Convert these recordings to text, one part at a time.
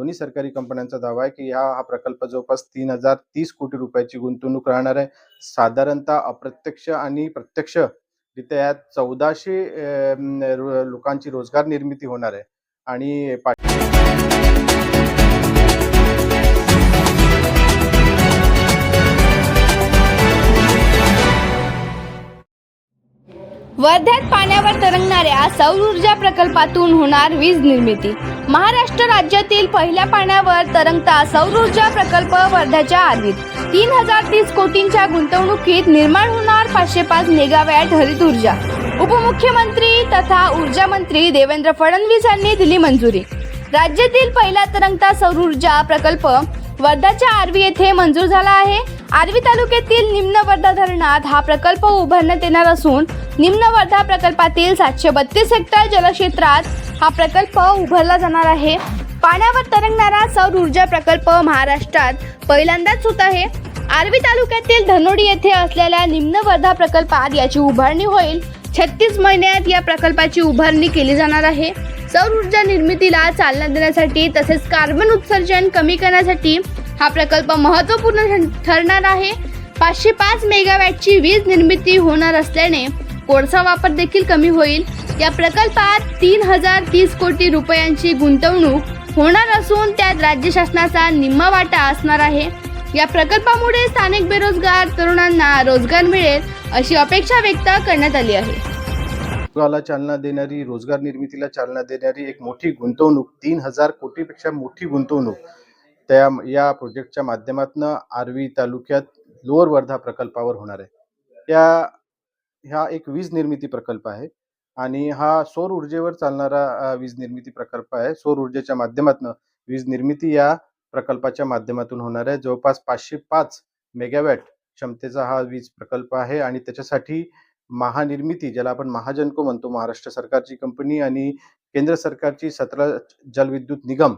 दोन्ही सरकारी कंपन्यांचा दावा आहे की हा हा प्रकल्प जवळपास तीन हजार तीस कोटी रुपयाची गुंतवणूक राहणार आहे. साधारणतः अप्रत्यक्ष आणि प्रत्यक्ष रित्या यात चौदाशे लोकांची रोजगार निर्मिती होणार आहे. आणि वर्ध्यात पाण्यावर तरंगणाऱ्या सौर ऊर्जा प्रकल्पातून होणार वीज निर्मिती. महाराष्ट्र राज्यातील पहिल्या पाण्यावर तरंगता सौर ऊर्जा प्रकल्प वर्ध्याच्या आधीत. तीन हजार तीस कोटींच्या गुंतवणुकीत निर्माण होणार पाचशे पाच मेगावॅट हरित ऊर्जा. उपमुख्यमंत्री तथा ऊर्जा मंत्री देवेंद्र फडणवीस यांनी दिली मंजुरी. राज्यातील पहिला तरंगता सौर ऊर्जा प्रकल्प वर्धाच्या आरवी येथे मंजूर झाला आहे. आर्वी तालुक्यातील निम्न वर्धा धरणात हा प्रकल्प उभारण्यात येणार असून निम्न वर्धा प्रकल्पातील सातशे बत्तीस हेक्टर जलक्षेत्रात हा प्रकल्प उभारला जाणार आहे. पाण्यावर तरंगणारा सौर ऊर्जा प्रकल्प महाराष्ट्रात पहिल्यांदाच होत आहे. आर्वी तालुक्यातील धनोडी येथे असलेल्या निम्न वर्धा प्रकल्पात याची उभारणी होईल. छत्तीस महिन्यात या प्रकल्पाची उभारणी केली जाणार आहे. सौर ऊर्जा निर्मितीला चालना देण्यासाठी तसेच कार्बन उत्सर्जन कमी करण्यासाठी हा प्रकल्प महत्त्वपूर्ण ठर- ठरणार आहे. पाचशे पाच मेगावॅटची वीज निर्मिती होणार असल्याने कोळसा वापर देखील कमी होईल. या प्रकल्पात तीन हजार तीस कोटी रुपयांची गुंतवणूक होणार असून त्यात राज्य शासनाचा निम्मा वाटा असणार आहे. या प्रकल्पामुळे स्थानिक बेरोजगार तरुणांना रोजगार मिळेल अशी अपेक्षा व्यक्त करण्यात आली आहे. चालना देणारी रोजगार निर्मितीला चालना देणारी एक मोठी गुंतवणूक तीन हजार कोटीपेक्षा मोठी गुंतवणूक. त्या या प्रोजेक्टच्या माध्यमातून आर्वी तालुक्यात लोअर वर्धा प्रकल्पावर होणार आहे. या ह्या एक वीज निर्मिती प्रकल्प आहे आणि हा सौर ऊर्जेवर चालणारा वीज निर्मिती प्रकल्प आहे. सौर ऊर्जेच्या माध्यमातून वीज निर्मिती या प्रकल्पाच्या माध्यमातून होणार आहे. जवळपास पाचशे पाच मेगावॅट क्षमतेचा हा वीज प्रकल्प आहे आणि त्याच्यासाठी महानिर्मिती ज्याला आपण महाजनको म्हणतो महाराष्ट्र सरकारची कंपनी आणि केंद्र सरकारची सतरा जलविद्युत निगम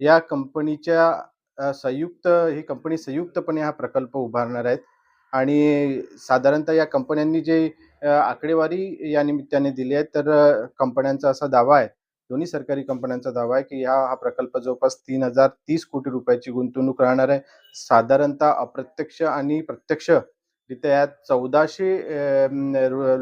या कंपनीच्या संयुक्त ही कंपनी संयुक्तपणे हा प्रकल्प उभारणार आहेत. आणि साधारणतः या कंपन्यांनी जे आकडेवारी या निमित्ताने दिली आहे तर कंपन्यांचा असा दावा आहे दोन्ही सरकारी कंपन्यांचा दावा आहे की हा हा प्रकल्प जवळपास तीन हजार तीस कोटी रुपयाची गुंतवणूक राहणार आहे. साधारणतः अप्रत्यक्ष आणि प्रत्यक्ष रित्या यात चौदाशे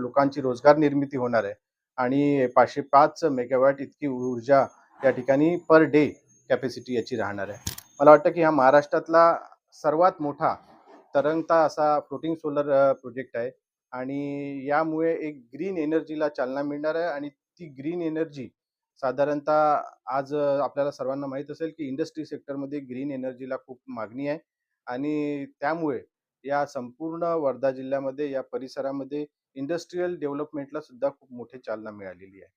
लोकांची रोजगार निर्मिती होणार आहे. आणि पाचशे पाच मेगावॅट इतकी ऊर्जा या ठिकाणी पर डे कॅपॅसिटी याची राहणार आहे. मला वाटतं की हा महाराष्ट्रातला सर्वात मोठा तरंगता असा फ्लोटिंग सोलर प्रोजेक्ट आहे. आणि यामुळे एक ग्रीन एनर्जीला चालना मिळणार आहे आणि ती ग्रीन एनर्जी साधारणतः आज आपल्याला सर्वांना माहीत असेल की इंडस्ट्री सेक्टरमध्ये ग्रीन एनर्जीला खूप मागणी आहे. आणि त्यामुळे या संपूर्ण वर्धा जिल्ह्यामध्ये या परिसरामध्ये इंडस्ट्रीयल डेव्हलपमेंटला सुद्धा खूप मोठी चालना मिळालेली आहे.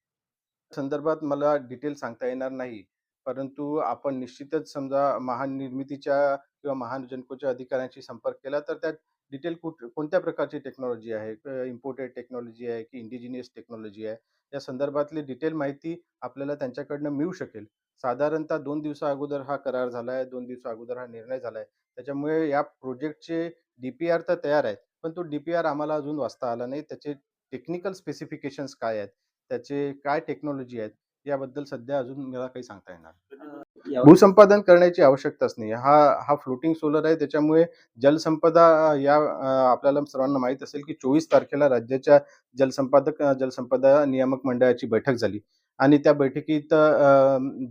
संदर्भात मला डिटेल सांगता येणार नाही. परंतु आपण निश्चितच समजा महानिर्मितीच्या किंवा महाजनकोच्या अधिकाऱ्यांशी संपर्क केला तर त्यात डिटेल कुठ कोणत्या प्रकारची टेक्नॉलॉजी आहे? इम्पोर्टेड टेक्नॉलॉजी आहे की इंडिजिनियस टेक्नॉलॉजी आहे? या संदर्भातली डिटेल माहिती आपल्याला त्यांच्याकडनं मिळू शकेल. साधारणतः दोन दिवसा अगोदर हा करार झाला आहे दोन दिवसा अगोदर हा निर्णय झाला आहे त्याच्यामुळे या प्रोजेक्टचे डी पी आर तर तयार आहेत पण तो डी पी आर आम्हाला अजून वाचता आला नाही. त्याचे टेक्निकल स्पेसिफिकेशन्स काय आहेत? त्याचे काय टेक्नॉलॉजी आहेत? याबद्दल सध्या अजून मला काही सांगता येणार. भूसंपादन करण्याची आवश्यकताच नाही. हा हा फ्लोटिंग सोलर आहे त्याच्यामुळे जलसंपदा या आपल्याला सर्वांना माहीत असेल की चोवीस तारखेला राज्याच्या जलसंपादक जलसंपदा नियामक मंडळाची बैठक झाली. आणि त्या बैठकीत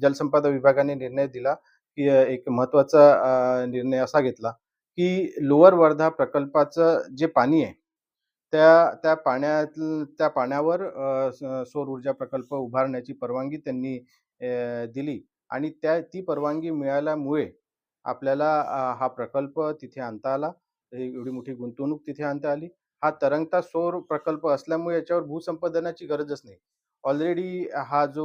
जलसंपदा विभागाने निर्णय दिला की एक महत्त्वाचा निर्णय असा घेतला की लोअर वर्धा प्रकल्पाचं जे पाणी आहे त्या त्या पाण्यात त्या पाण्यावर सौर ऊर्जा प्रकल्प उभारण्याची परवानगी त्यांनी दिली. आणि त्या ती परवानगी मिळाल्यामुळे आपल्याला हा प्रकल्प तिथे आणता आला. एवढी मोठी गुंतवणूक तिथे आणता आली. हा तरंगता सौर प्रकल्प असल्यामुळे याच्यावर भूसंपादनाची गरजच नाही. ऑलरेडी हा जो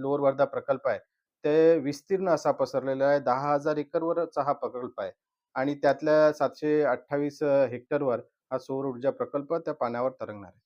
लोअर वर्धा प्रकल्प आहे ते विस्तीर्ण असा पसरलेला आहे. दहा हजार एकरवरचा हा प्रकल्प आहे. आणि त्यातल्या सातशे अठ्ठावीस हेक्टरवर हा सौर ऊर्जा प्रकल्प त्या पाण्यावर तरंगणार आहे.